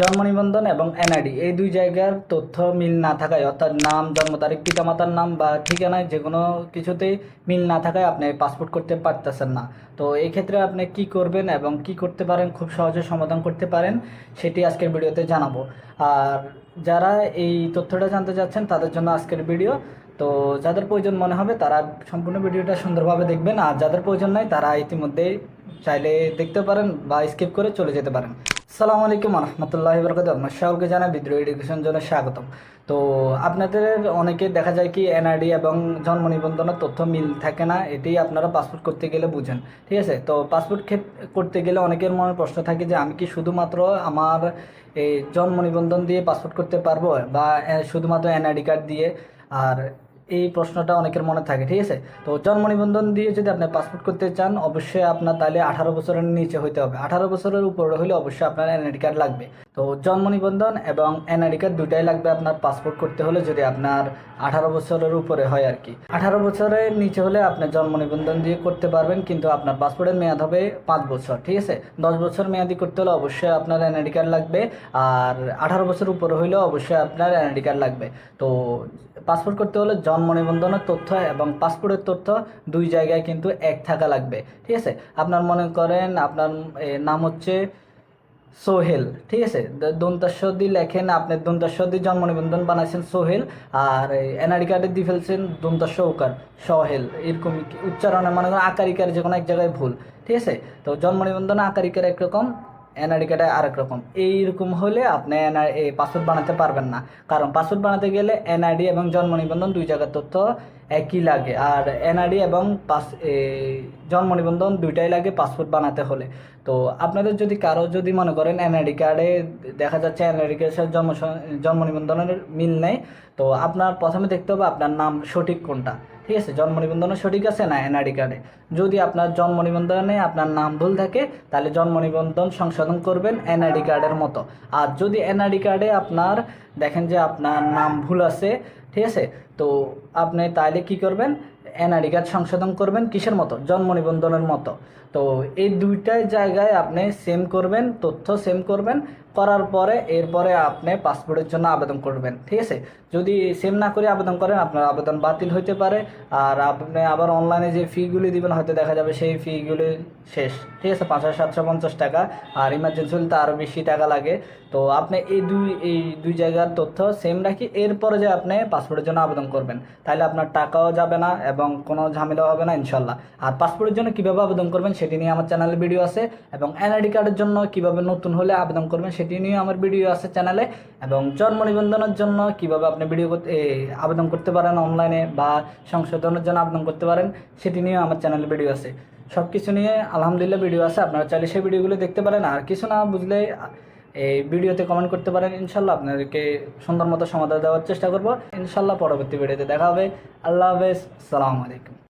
জন্ম নিবন্ধন এবং এনআইডি এই দুই জায়গার তথ্য মিল না থাকায়, অর্থাৎ নাম, জন্ম তারিখ, পিতামাতার নাম বা ঠিকানায় যে কোনো কিছুতেই মিল না থাকায় আপনি পাসপোর্ট করতে পারতেছেন না। তো এই ক্ষেত্রে আপনি কি করবেন এবং কি করতে পারেন, খুব সহজে সমাধান করতে পারেন, সেটি আজকের ভিডিওতে জানাব। আর যারা এই তথ্যটা জানতে চাচ্ছেন, তাদের জন্য আজকের ভিডিও। তো যাদের প্রয়োজন মনে হবে, তারা সম্পূর্ণ ভিডিওটা সুন্দরভাবে দেখবেন। আর যাদের প্রয়োজন নাই, তারা ইতিমধ্যেই চাইলে দেখতে পারেন বা স্কিপ করে চলে যেতে পারেন। সালামু আলাইকুম রহমতুল্লাহ বরকাত আপনার সকলকে জানাই বিদ্রোহী এডুকেশন জন্য স্বাগতম। তো আপনাদের অনেকে দেখা যায় কি এনআইডি এবং জন্ম নিবন্ধনের তথ্য মিল থাকে না, এটি আপনারা পাসপোর্ট করতে গেলে বুঝেন, ঠিক আছে? তো পাসপোর্ট করতে গেলে অনেকের মনে প্রশ্ন থাকে যে আমি কি শুধুমাত্র আমার এই জন্ম নিবন্ধন দিয়ে পাসপোর্ট করতে পারব বা শুধুমাত্র এনআইডি কার্ড দিয়ে? আর এই প্রশ্নটা অনেকের মনে থাকে, ঠিক আছে? তো জন্ম নিবন্ধন দিয়ে যদি আপনি পাসপোর্ট করতে চান, অবশ্যই আপনার তাহলে আঠারো বছরের নিচে হইতে হবে। আঠারো বছরের উপরে হলে অবশ্যই আপনার এনআইডি কার্ড লাগবে। তো জন্ম নিবন্ধন এবং এনআইডি কার্ড দুটাই লাগবে আপনার পাসপোর্ট করতে হলে যদি আপনার আঠারো বছরের উপরে হয় আর কি। আঠারো বছরের নিচে হলে আপনি জন্ম নিবন্ধন দিয়ে করতে পারবেন, কিন্তু আপনার পাসপোর্টের মেয়াদ হবে পাঁচ বছর, ঠিক আছে? দশ বছর মেয়াদি করতে হলে অবশ্যই আপনার এনআইডি কার্ড লাগবে, আর আঠারো বছর উপরে হলেও অবশ্যই আপনার এনআইডি কার্ড লাগবে। তো পাসপোর্ট করতে হলে জন্ম নিবন্ধনের তথ্য এবং পাসপোর্টের তথ্য দুই জায়গায় কিন্তু এক থাকা লাগবে, ঠিক আছে? আপনার মনে করেন আপনার নাম হচ্ছে সোহেল, ঠিক আছে? দন্তাস্বদি লেখেন, আপনি দন্তাস্বদি জন্ম নিবন্ধন বানাইছেন সোহেল, আর এনআরডি কার্ডে দিয়ে ফেলছেন দন্তাস্ব উকার সহেল। এরকম উচ্চারণে মনে করেন আকারিকার যে কোনো এক জায়গায় ভুল, ঠিক আছে? তো জন্ম নিবন্ধন আকারিকার একরকম এনআরডি কার্ডে আরেক রকম। এইরকম হলে আপনি এনআর পাসপোর্ট বানাতে পারবেন না। কারণ পাসপোর্ট বানাতে গেলে এনআইডি এবং জন্ম নিবন্ধন দুই জায়গার তথ্য একই লাগে। আর এনআইডি এবং পাস জন্ম নিবন্ধন দুইটাই লাগে পাসপোর্ট বানাতে হলে। তো আপনাদের যদি কারও যদি মনে করেন এনআইডি কার্ডে দেখা যাচ্ছে এনআইডি কার্ডের জন্ম জন্ম নিবন্ধনের মিল নেই, তো আপনার প্রথমে দেখতে হবে আপনার নাম সঠিক কোনটা। ঠিক আছে? জন্ম নিবন্ধনে সঠিক আছে না এনআরডি কার্ডে যদি আপনার জন্ম নিবন্ধনে আপনার নাম ভুল থাকে, তাহলে জন্ম নিবন্ধন সংশোধন করবেন এনআইডি কার্ডের মতো। আর যদি এনআরডি কার্ডে আপনার, দেখেন যে আপনার নাম ভুল আছে ঠিক আছে তো আপনি তাইলে কি করবেন এনআইডি কার্ড সংশোধন করবেন কিসের মতো? জন্ম নিবন্ধনের মতো। তো এই দুইটাই জায়গায় আপনি সেম করবেন, তথ্য সেম করবেন, করার পরে এরপরে আপনি পাসপোর্টের জন্য আবেদন করবেন, ঠিক আছে? যদি সেম না করে আবেদন করেন, আপনার আবেদন বাতিল হইতে পারে। আর আপনি আবার অনলাইনে যে ফিগুলি দিবেন, হয়তো দেখা যাবে সেই ফিগুলি শেষ, ঠিক আছে? পাঁচ হাজার সাতশো পঞ্চাশ টাকা। আর ইমার্জেন্সি হলে তো আরও বেশি টাকা লাগে। তো আপনি এই দুই এই দুই জায়গার তথ্য সেম রাখি, এরপরে যে আপনি পাসপোর্টের জন্য আবেদন করবেন। তাহলে আপনার টাকাও যাবে না এবং কোনো ঝামেলা হবে না, ইনশাল্লাহ। আর পাসপোর্টের জন্য কীভাবে আবেদন করবেন সেটি নিয়ে আমার চ্যানেলে ভিডিও আছে, এবং এনআইডি কার্ডের জন্য কীভাবে নতুন হলে আবেদন করবেন সেটি নিয়ে আমার ভিডিও আছে চ্যানেলে এবং জন্ম নিবন্ধনের জন্য কীভাবে আপনি ভিডিও করতে আবেদন করতে পারেন অনলাইনে বা সংশোধনের জন্য আবেদন করতে পারেন, সেটি নিয়ে আমার চ্যানেলে ভিডিও আছে। সব কিছু নিয়ে আলহামদুলিল্লাহ ভিডিও আছে, আপনারা চাইলে সেই ভিডিওগুলো দেখতে পারেন, আর কিছু না বুঝলে এই ভিডিওতে কমেন্ট করতে পারেন, ইনশাল্লাহ আপনাদেরকে সুন্দর মতো সমাধান দেওয়ার চেষ্টা করব। ইনশাল্লাহ পরবর্তী ভিডিওতে দেখা হবে। আল্লাহ হাফেজ। সালামু আলাইকুম।